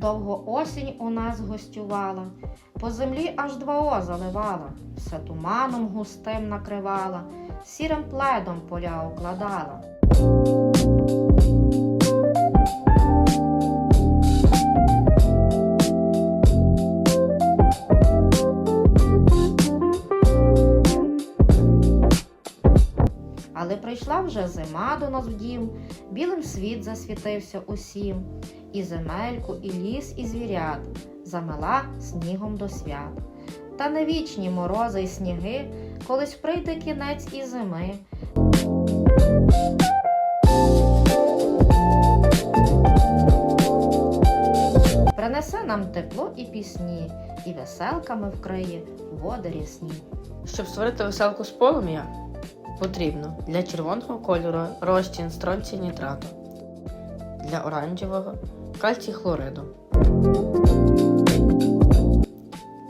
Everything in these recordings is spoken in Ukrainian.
Довго осінь у нас гостювала, по землі аж два о заливала, все туманом густим накривала, сірим пледом поля укладала. Але прийшла вже зима до нас в дім, білим світ засвітився усім, і земельку, і ліс, і звірят замела снігом до свят. Та не вічні морози й сніги, колись прийде кінець і зими. Принесе нам тепло і пісні, і веселками вкриє води рясні. Щоб створити веселку з полум'я, потрібно для червоного кольору розчин стронцію нітрату, для оранжевого кальцій хлориду,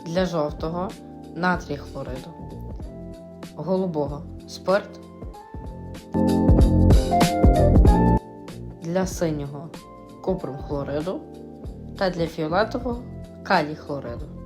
для жовтого натрій хлориду, голубого спирт, для синього купрум хлориду та для фіолетового калій хлориду.